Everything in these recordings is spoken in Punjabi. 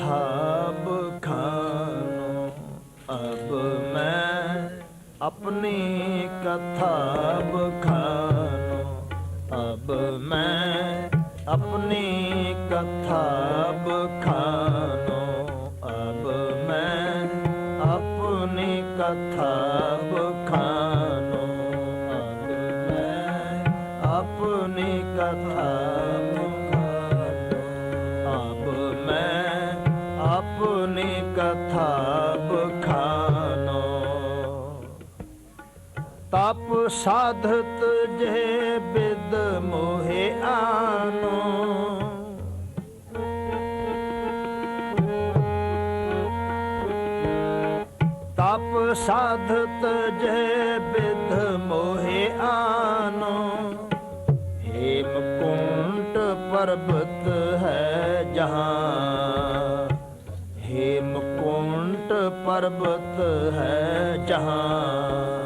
ਥਾਬ ਖਾਨੋ ਅਬ ਮੈਂ ਆਪਣੀ ਕਥਾ ਬਖਾਨੋ ਅਬ ਮੈਂ ਆਪਣੀ ਕਥਾ ਬਖਾਨੋ ਤਪ ਸਾਧਤ ਜੇ ਬਿਦ ਮੋਹਿ ਆਨੋ। ਤਪ ਸਾਧਤ ਜੇ ਬਿਦ ਮੋਹਿ ਆਨੋ। ਹੇਮ ਕੁੰਟ ਪਰਬਤ ਹੈ ਜਹਾਂ। ਹੇਮ ਕੁੰਟ ਪਰਬਤ ਹੈ ਜਹਾਂ।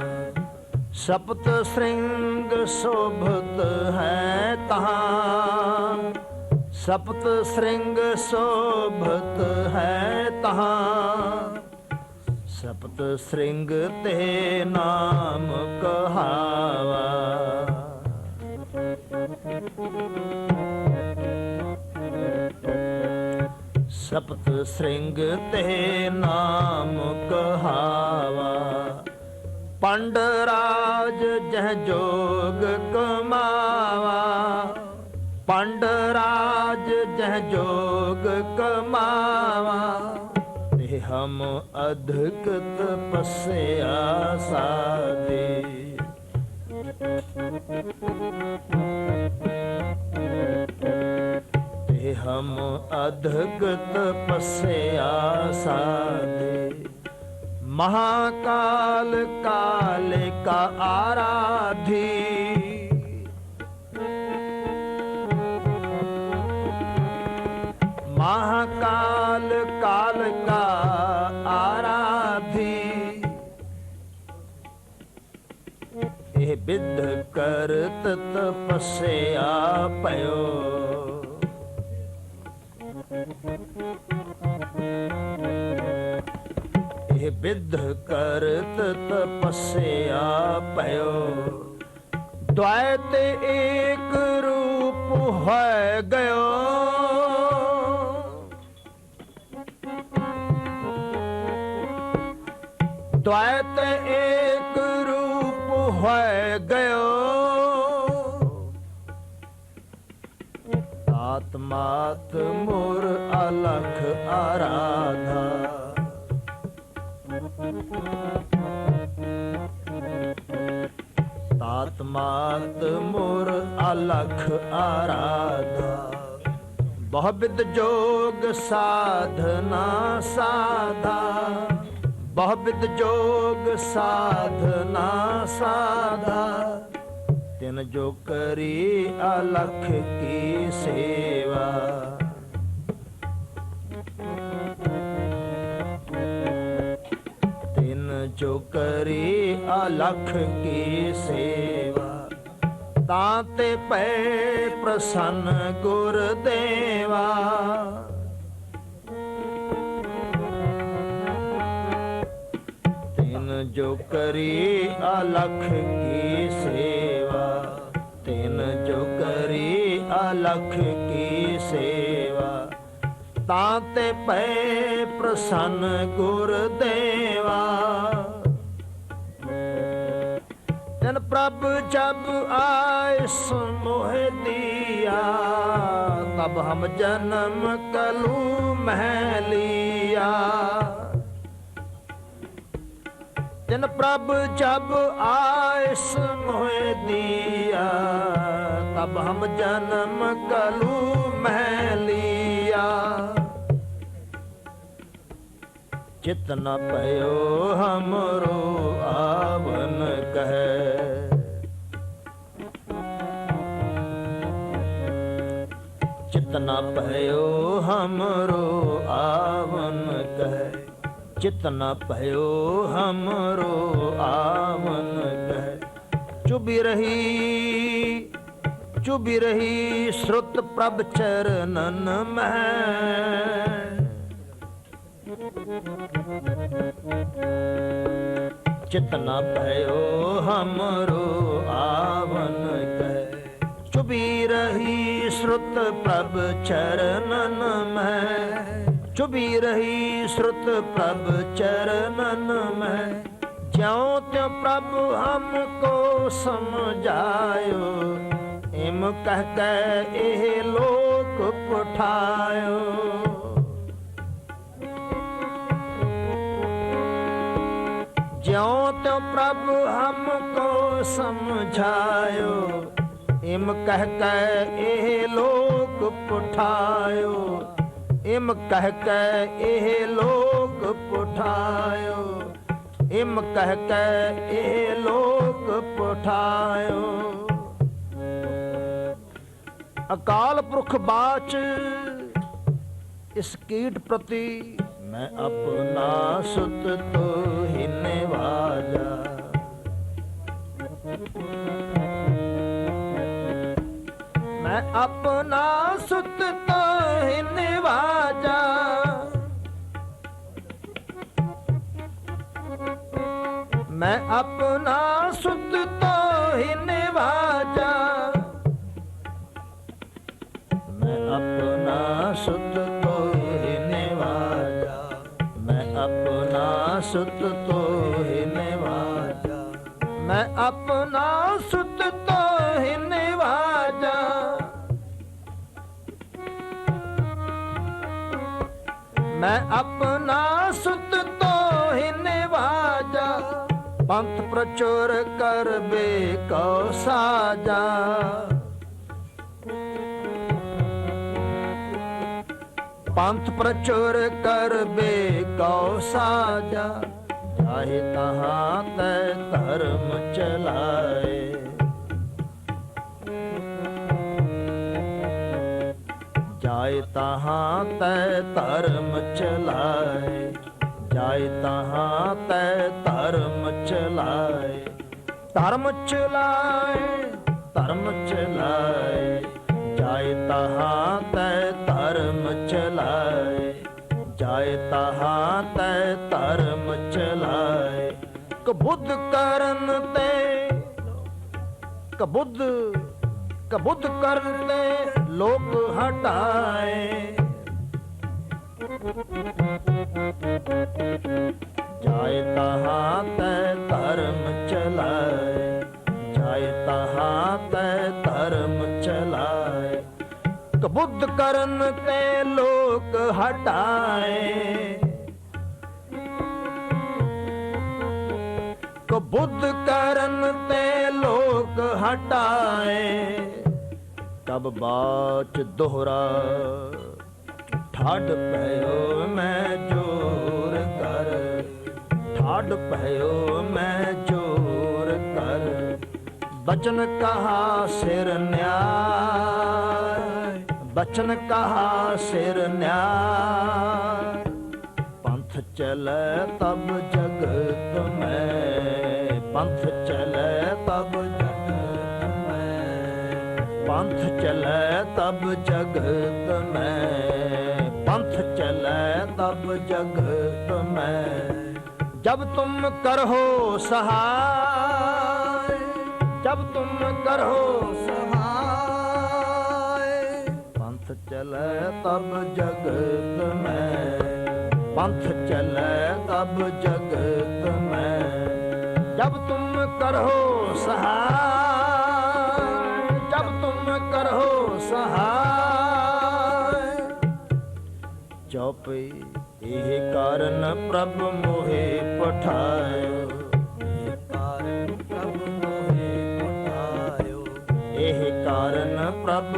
ਸਪਤ ਸ੍ਰਿੰਗ ਸੋਭਤ ਹੈ ਤਹਾਂ। ਸਪਤ ਸ੍ਰਿੰਗ ਸੋਭਤ ਹੈ ਤਹਾਂ। ਸਪਤ ਸ੍ਰਿੰਗ ਤੇ ਨਾਮ ਕਹਾਵਾ। ਸਪਤ ਸ੍ਰਿੰਗ ਤੇ ਨਾਮ ਕਹਾਵਾ। ਪੰਡ ਰਾਜ ਜਹ ਜੋਗ ਕਮਾਵਾ। ਪੰਡ ਰਾਜ ਜਹ ਜੋਗ ਕਮਾਵਾ। ਤੇ ਹਮ ਅਧਿਕ ਤਪਸਿਆ ਸਾਦੇ ਤੇ ਹਮ ਅਧਿਕ ਤਪਸਿਆ ਸਾਦੇ महाकाल काल का आराधी महाकाल काल का आराधी ਇਹ ਬਿਧ ਕਰਤ ਤਪੱਸਿਆ ਪਇਓ ਇਹ ਬਿਧ ਕਰਤ ਤਪੱਸਿਆ ਪਇਓ ਦ્વੈ ਤੇ ਏਕ ਰੂਪ ਹੈ ਗਇਓ। ਦ્વੈ ਤੇ ਏਕ ਰੂਪ ਹੈ ਗਇਓ। ਆਤਮਾਤ ਮੁਰ ਮਾਤ ਮੋਰ ਅਲਖ ਆਰਾਧਾ। ਬਹੁਬਿਦ ਜੋਗ ਸਾਧਨਾ ਸਾਧਾ। ਬਹੁਬਿਦ ਜੋਗ ਸਾਧਨਾ ਸਾਧਾ। ਤਿਨ ਜੋ ਕਰੀ ਅਲਖ ਕੀ ਸੇਵਾ। ਜੋ ਕਰੀ ਅਲਖ ਕੀ ਸੇਵਾ। ਤਾਂ ਤੇ ਪੈ ਪ੍ਰਸੰਨ ਗੁਰ ਦੇਵਾ। ਤਿਨ ਜੋ ਕਰੀ ਅਲਖ ਕੀ ਸੇਵਾ। ਤਿਨ ਜੋ ਕਰੀ ਅਲਖ ਕੀ ਸੇਵਾ। ਤਾਂ ਤੇ ਪੈ ਪ੍ਰਸੰਨ ਗੁਰ ਦੇਵਾ। ਪ੍ਰਭ ਜਬ ਆਇਸ ਮੋਹ ਦਿਆ, ਤਬ ਹਮ ਜਨਮ ਕਲੂ ਮਹਿ ਲਿਆ। ਜਨ ਪ੍ਰਭ ਜਬ ਆਇਸ ਮੋਹ ਦਿਆ, ਤਬ ਹਮ ਜਨਮ ਕਲੂ ਮਹਿ ਲਿਆ। ਚਿਤ ਨ ਪਇਓ, ਹਮਰੋ ਆਵਨ ਕਹੈ। ਚਿਤ ਨ ਪਇਓ, ਹਮਰੋ ਆਵਨ ਕਹੈ। ਚਿਤ ਨ ਭਇਓ ਹਮਰੋ ਆਵਨ ਕਹਿ। ਚੁਬੀ ਰਹੀ ਚੁਬੀ ਰਹੀ, ਸ਼ਰੁਤ ਚਿਤ ਨ ਭਇਓ ਹਮਰੋ ਆਵਨ ਕਹਿ ਚੁਬੀ ਰਹੀ ਸ਼ਰੁਤ ਪ੍ਰਭ ਚਰਨਨ ਮੈਂ। ਚੁਬੀ ਰਹੀ ਸ਼ਰੁਤ ਪ੍ਰਭ ਚਰਨਨ ਮੈਂ। ਜਿਉ ਤਿਉ ਪ੍ਰਭ ਹਮਕੋ ਸਮਝਾਇਓ। ਇਮ ਕਹਿ ਕੈ ਇਹ ਲੋਕ ਪਠਾਇਓ। ਜਿਉ ਤਿਉ ਪ੍ਰਭ ਹਮਕੋ ਸਮਝਾਇਓ। ਇਮ ਕਹਿ ਕੈ ਇਹ ਲੋਕ ਪਠਾਇਓ। ਇਮ ਕਹਿ ਕੈ ਇਹ ਲੋਕ ਪਠਾਇਓ। ਇਮ ਕਹਿ ਕੈ ਇਹ ਲੋਕ ਪਠਾਇਓ। ਅਕਾਲ ਪੁਰਖ ਬਾਚ ਇਸ ਕੀਟ ਪ੍ਰਤੀ ਮੈਂ ਆਪਣਾ ਸੁਤ ਤੋਹਿ ਨਿਵਾਜਾ। ਮੈਂ ਆਪਣਾ ਸੁਤ ਤੋਹਿ ਨਿਵਾਜਾ। ਮੈਂ ਆਪਣਾ ਸੁਤ ਤੋਹਿ ਆਪਣਾ ਸੁਤ ਤੋਹਿ ਨਿਵਾਜਾ। ਮੈਂ ਆਪਣਾ ਸੁਤ ਤੋਹਿ ਨਿਵਾਜਾ, ਪੰਥ ਪ੍ਰਚੁਰ ਕਰਬੇ ਕਉ ਸਾਜਾ। ਪੰਥ ਪ੍ਰਚੁਰ ਕਰਬੇ ਕਉ ਸਾਜਾ। ਚਾਹੇ ਤਹਾਂ ਤੈ ਧਰਮ ਚਲਾਏ। ਜਾਏ ਤਹਾਂ ਤੈ ਧਰਮ ਚਲਾਏ। ਜਾਏ ਤਹਾਂ ਤੈ ਧਰਮ ਚਲਾਏ। ਧਰਮ ਚਲਾਏ ਧਰਮ ਚਲਾਏ। ਜਾਏ ਤਹਾਂ ਤੈ ਧਰਮ ਚਲਾਏ। ਜਾਏ ਤਹਾਂ ਤੈ ਧਰਮ ਚਲਾਏ। ਕਬੁੱਧ ਕਰਨ ਤੇ, ਕਬੁੱਧ ਕਬੁੱਧ ਕਰਨ ਤੇ ਲੋਕ ਹਟਾਏ। ਜਾਏ ਤਹਾਂ ਤੈ ਧਰਮ ਚਲਾਏ, ਜਾਏ ਤਹਾਂ ਤੈ ਧਰਮ ਚਲਾਏ। ਬੁੱਧ ਕਰਨ ਤੇ ਲੋਕ ਹਟਾਏ। ਕਬੁੱਧ ਕਰਨ ਤੇ ਲੋਕ ਹਟਾਏ। ਤਬ ਬਾਚ ਦੋਹਰਾ, ਠਾਡ ਪਇਓ ਮੈਂ ਜੋਰ ਕਰ। ਠਾਡ ਪਇਓ ਮੈਂ ਜੋਰ ਕਰ। ਬਚਨ ਕਹਾ ਸਿਰ ਨਿਆਏ ਬਚਨ ਕਹਾ ਸਿਰ ਨਿਆ। ਪੰਥ ਚਲੇ ਤਬ ਜਗਤ ਮੈਂ। ਪੰਥ ਚਲੇ ਤਬ ਜਗਤ ਮੈਂ। ਪੰਥ ਚਲੇ ਤਬ ਜਗਤ ਮੈਂ। ਪੰਥ ਚਲੇ ਤਬ ਜਗਤ ਮੈਂ। ਜਬ ਤੁਮ ਕਰੋ ਸਹਾय ਜਬ ਤੁਮ ਕਰੋ ਸਹਾय ਚਲੇ ਤਬ ਜਗਤ ਮੈਂ। ਪੰਥ ਚਲੇ ਤਬ ਜਗਤ ਮੈਂ। ਜਬ ਤੁਮ ਕਰੋ ਸਹਾय ਜਬ ਤੁਮ ਕਰਹੋ ਸਹਾय ਚੌਪਈ ਇਹ ਕਾਰਨ ਪ੍ਰਭ ਮੋਹਿ ਪਠਾਇਓ। ਇਹ ਕਾਰਨ ਪ੍ਰਭ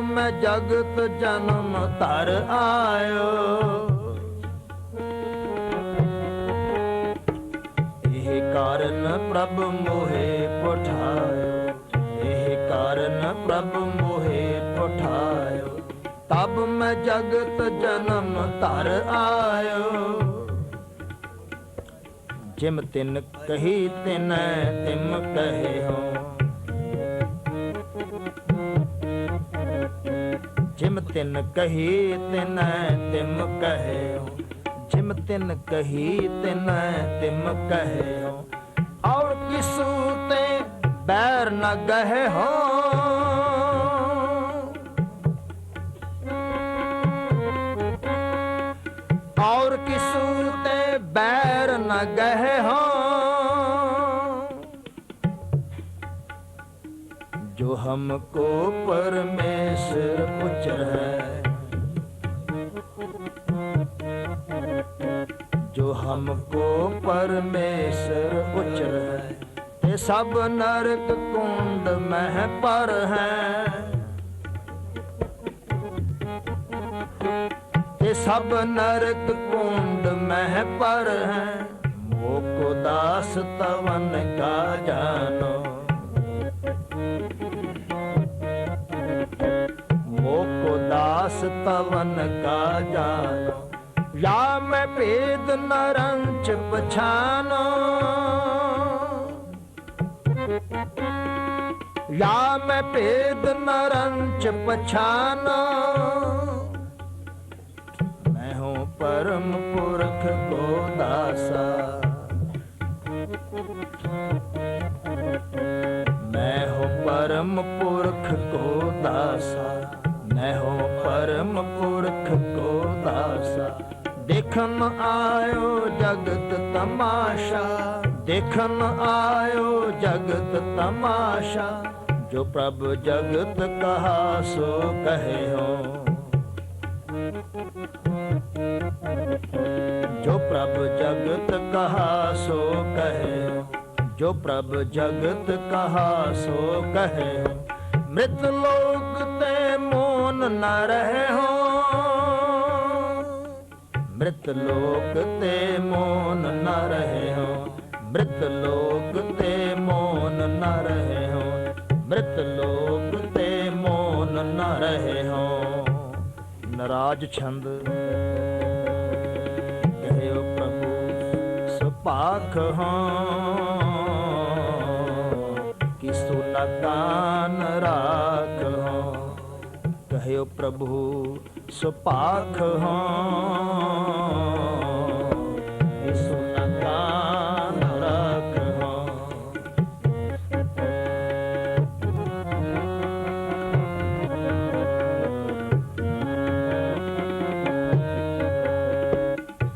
ਮੈਂ ਜਗਤ ਜਨਮ ਧਰ ਆਇਓ। ਇਹ ਕਾਰਨ ਪ੍ਰਭ ਮੋਹੇ ਪਠਾਇਓ। ਇਹ ਕਾਰਨ ਪ੍ਰਭ ਮੋਹਿ ਪਠਾਇਓ। ਤਬ ਮੈਂ ਜਗਤ ਜਨਮ ਧਰ ਆਇਓ। ਜਿਮ ਤਿੰਨ ਕਹੀ ਤਿਨ, ਤਿਮ ਕਹੇ ਹੋ ਜਿਮ ਤਿਨ ਕਹੀ ਤਿਨ ਤਿਮ ਕਹੇ ਹੋ ਜਿਮ ਤਿੰਨ ਕਹੀ ਤਿੰਨ ਤਿਮ ਕਹੇ ਹੋ ਔਰ ਕਿਸੂ ਤੇ ਬੈਰ ਨਾ ਗਏ ਹੋ जो हमको परमेश्वर कुछ है जो हमको परमेश्वर कुछ है ये सब नरक कुंड मह पर हैं ये सब नरक कुंड मह पर हैं मोको दास तवन का जानो दस पवन का जानो या मैं भेद नरंच पछानो या मैं भेद नरंच पछानो मैं हूँ परम पुरख को दासा मैं हूँ परम पुरख को दासा मैं हूँ ਧਰਮ ਪੁਰਖ ਕੋ ਦਾਸਾ। ਦੇਖਨ ਆਇਓ ਜਗਤ ਤਮਾਸ਼ਾ। ਦੇਖਨ ਆਇਓ ਜਗਤ ਤਮਾਸ਼ਾ। ਜੋ ਪ੍ਰਭ ਜਗਤ ਕਹਾ, ਸੋ ਕਹਿਓ ਜੋ ਪ੍ਰਭ ਜਗਤ ਕਹਾ, ਸੋ ਕਹਿਓ ਜੋ ਪ੍ਰਭ ਜਗਤ ਕਹਾ, ਸੋ ਕਹਿਓ ਮ੍ਰਿਤ ਲੋਕ ਮਨ ਨਾ ਰਹੇ ਹੋ। ਮ੍ਰਿਤ ਲੋਕ ਤੇ ਮੋਨ ਨਾ ਰਹੇ ਹੋ। ਮ੍ਰਿਤ ਲੋਕ ਤੇ ਮੋਨ ਨਾ ਰਹੇ ਹੋ। ਮ੍ਰਿਤ ਲੋਕ ਤੇ ਮੋਨ ਨਾ ਰਹੇ ਹੋ। ਨਰਾਜ ਛੰਦ, ਕਹਿਓ ਪ੍ਰਭੂ ਸੁਪਾਖ ਹਾਂ। ਕਿ ਸੁਨਤਾਨ ਰਾਜ ਕਹਿਓ ਪ੍ਰਭੂ ਸੁਪਾਖ ਹਾਂ। ਕਿ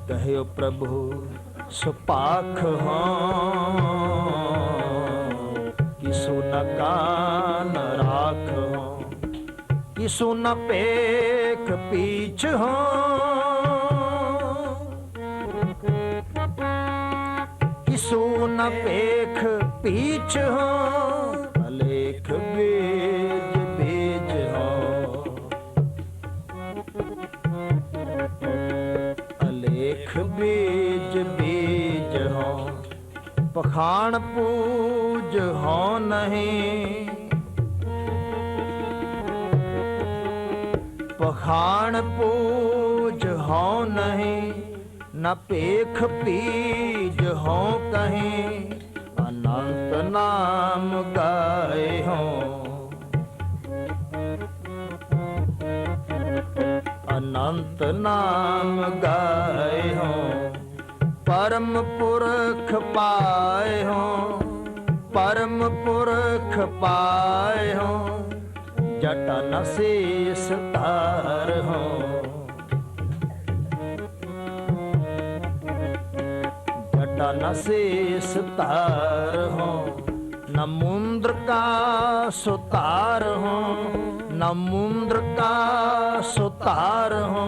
ਕਹਿਓ ਪ੍ਰਭੂ ਸੁਪਾਖ ਹਾਂ। ਕਿ ਸੁਨ ਕਾਨ ਕਿ ਸੁਨ ਪੇਖ ਪੀਛ ਹਾਂ। ਕਿ ਸੁਨ ਪੇਖ ਪੀਛ ਹਾਂ। ਅਲੇਖ ਬੀਜ ਬੀਜ ਹਾਂ। ਅਲੇਖ ਬੀਜ ਬੀਜ ਹੋ। ਪਖਾਣ ਪੂਜ ਹੋ ਨਹੀਂ। ਪਖਾਨ ਪੂਜ ਹੋ ਨਹੀਂ, ਨਾ ਪੇਖ ਪੀਜ ਹੋ ਕਹੀਂ, ਅਨੰਤ ਨਾਮ ਗਾਏ ਹੋ ਅਨੰਤ ਨਾਮ ਗਾਏ ਹੋ ਪਰਮ ਪੁਰਖ ਪਾਏ ਹੋ ਪਰਮ ਪੁਰਖ ਪਾਏ ਹੋ ਜਟਾ ਨਸੀਸ ਤਾਰ ਹੋ ਜਟਾ ਨਸੀਸ ਤਾਰ ਹੋ न मुंद्र का सुतार हो न मुंद्र का सुतार हो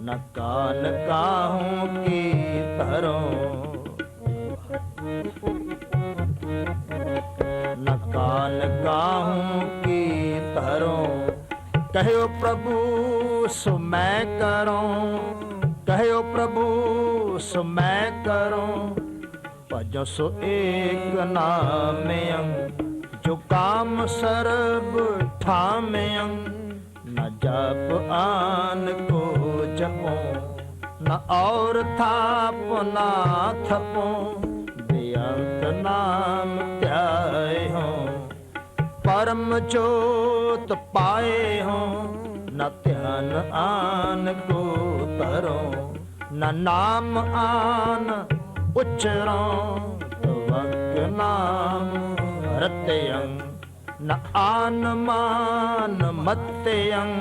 न कान काहू की तरो न कान काहू की धरो कहो प्रभु सो मैं करो कहो प्रभु सो मैं करो भजो सो एक नाम अंग जो काम सर्व ठामयंग न जप आन को जपो न और थाप ना थपो ਬੇਅੰਤ ਨਾਮ ਧਿਆਏ ਹੋ। ਪਰਮ ਜੋਤ ਪਾਏ ਹੋ। ਨਾ ਧਿਆਨ ਆਨ ਕੋ ਤਰੋ ਨਾ ਨਾਮ ਆਨ ਉਚਰੋਂ। ਤਵਕ ਨਾਮ ਰਤਯੰ, ਨਾ ਆਨ ਮਾਨ ਮਤਯੰ।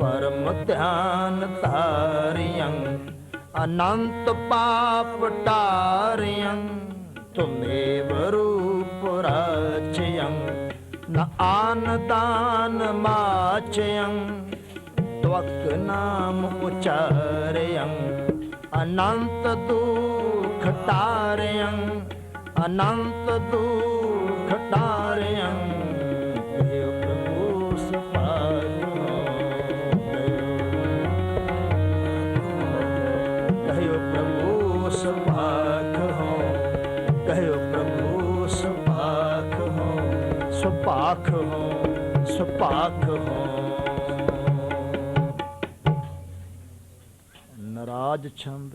ਪਰਮ ਧਿਆਨ ਧਾਰਿਯੰ, ਅਨੰਤ ਪਾਪ ਟਾਰਿਯੰ। त्वमेव रूपराचयं न आनदानमाचयं त्वक् नाम उच्चारयम् अनन्तदुःखटारयम् अनन्तदुःखटारयम् अनन्त ਸੁਭਾਗ ਹੋ ਸੁਭਾਗ ਹੋ। ਨਰਾਜ ਛੰਦ,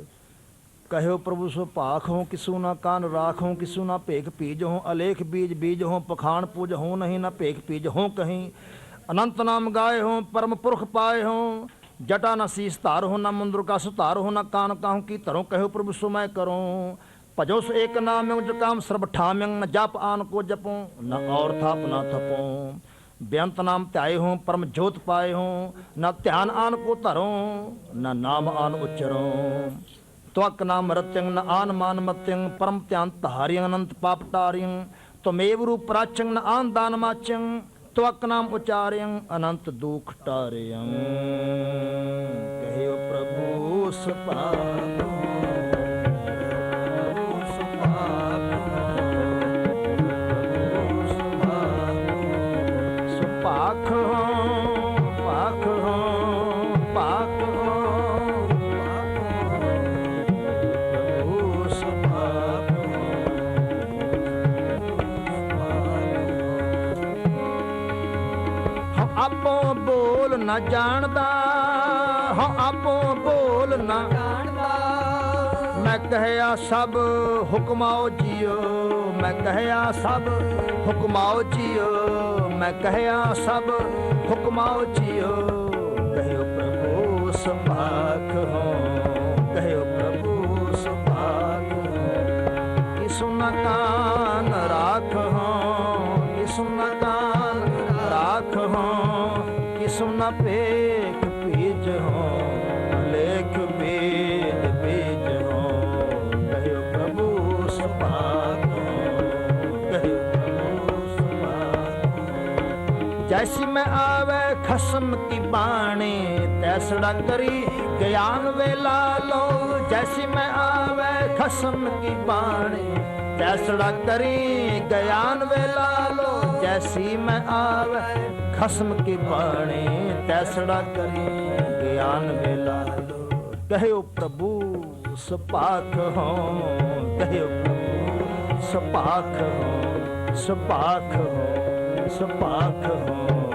ਕਹਿਓ ਪ੍ਰਭੂ ਸੋ ਹੋ, ਕਿਸੂ ਨਾ ਕਾਨ ਰਾਖ ਹੋ ਕਿਸੂ ਨਾ ਭੇਖ ਪੀਜ ਹੋ, ਅਲੇਖ ਬੀਜ ਬੀਜ ਹੋ ਪਖਾਨ ਪੂਜ ਹੋ, ਨਹੀਂ ਨਾ ਭੇਖ ਪੀਜ ਹੋ ਕਹੀਂ। ਅਨੰਤ ਨਾਮ ਗਾਏ ਹੋ, ਪਰਮ ਪੁਰਖ ਪਾਏ ਹੋ, ਜਟਾ ਨਾ ਸੀਸ ਧਾਰ ਹੋ, ਨਾ ਮੰਦਰ ਕਾ ਸੁਧਾਰ ਹੋ, ਨਾ ਕਾਨ ਕਾਹੂ ਕੀ ਧਰੋ, ਕਹਿਓ ਪ੍ਰਭੂ ਸੁਮੈ ਕਰੋ। ਭਜੋ ਸੋ ਏਕ ਨਾਮ ਜੋ ਕਾਮ ਸਰਬ ਠਾਮਿੰ ਨ ਜਪ ਆਨ ਕੋ ਜਪੋ, ਨ ਔਰ ਥਾਪ ਨਾ ਥਪੋ। ਬੇਅੰਤ ਨਾਮ ਧਿਆਏ ਹੋ, ਪਰਮ ਜੋਤ ਪਾਏ ਹੋ, ਨਾ ਧਿਆਨ ਆਨ ਕੋ ਧਰੋ, ਨਾ ਨਾਮ ਆਨ ਉਚਰੋ। ਤਵਕ ਨਾਮ ਰਤਿੰ ਨ ਆਨ ਮਾਨ ਮਤਿੰ ਪਰਮ ਧਿਆਨ ਧਾਰਿਯੰ ਅਨੰਤ ਪਾਪ ਟਾਰਿਯੰ ਤਮੇਵ ਰੂਪ ਪ੍ਰਾਚੰ ਨ ਆਨ ਦਾਨ ਮਾਚੰ ਤਵਕ ਨਾਮ ਉਚਾਰਿਯੰ ਅਨੰਤ ਦੁਖ ਟਾਰਿਯੰ ਕਹਿਓ ਪ੍ਰਭੂ ਸੁਭਾਗੋ ਨਾ ਜਾਣਦਾ। ਹਾਂ, ਆਪੋ ਬੋਲ ਨਾ। ਜਾਣਦਾ ਮੈਂ ਕਹਿਆ, ਸਭ ਹੁਕਮਾਓ ਜੀਓ। ਮੈਂ ਕਹਿਆ, ਸਭ ਹੁਕਮਾਓ ਜੀਓ। ਮੈਂ ਕਹਿਆ, ਸਭ ਹੁਕਮਾਓ ਜੀਓ। ਕਹਿਓ ਪ੍ਰਭੂ ਸੁਭਾਗ ਹੋ ਕਹਿਓ ਹੋ। ਜੈਸੀ ਮੈਂ ਆਵੇ ਖਸਮ ਕੀ ਬਾਣੀ ਤੈਸੜਾ ਕਰੀ ਗਿਆਨ ਵੇਲਾ ਲੋ ਜੈਸੀ ਮੈਂ ਆਵੇ ਖਸਮ ਕੀ ਬਾਣੀ ਤੈਸੜਾ ਕਰੀ ਗਿਆਨ ਵੇਲਾ ਲੋ ਜੈਸੀ ਮੈਂ ਆਵੇ ਖਸਮ ਕੀ ਬਾਣੀ ਤੈਸੜਾ ਕਰੀ ਗਿਆਨ ਵੇਲਾ ਲੋ ਕਹਿਓ ਪ੍ਰਭੂ ਸੁਪਾਖ ਹੋ ਕਹਿਓ ਪ੍ਰਭੂ ਸੁਪਾਖ ਹੋ ਸੁਪਾਖ ਸੁਪਾਖ ਹੋ।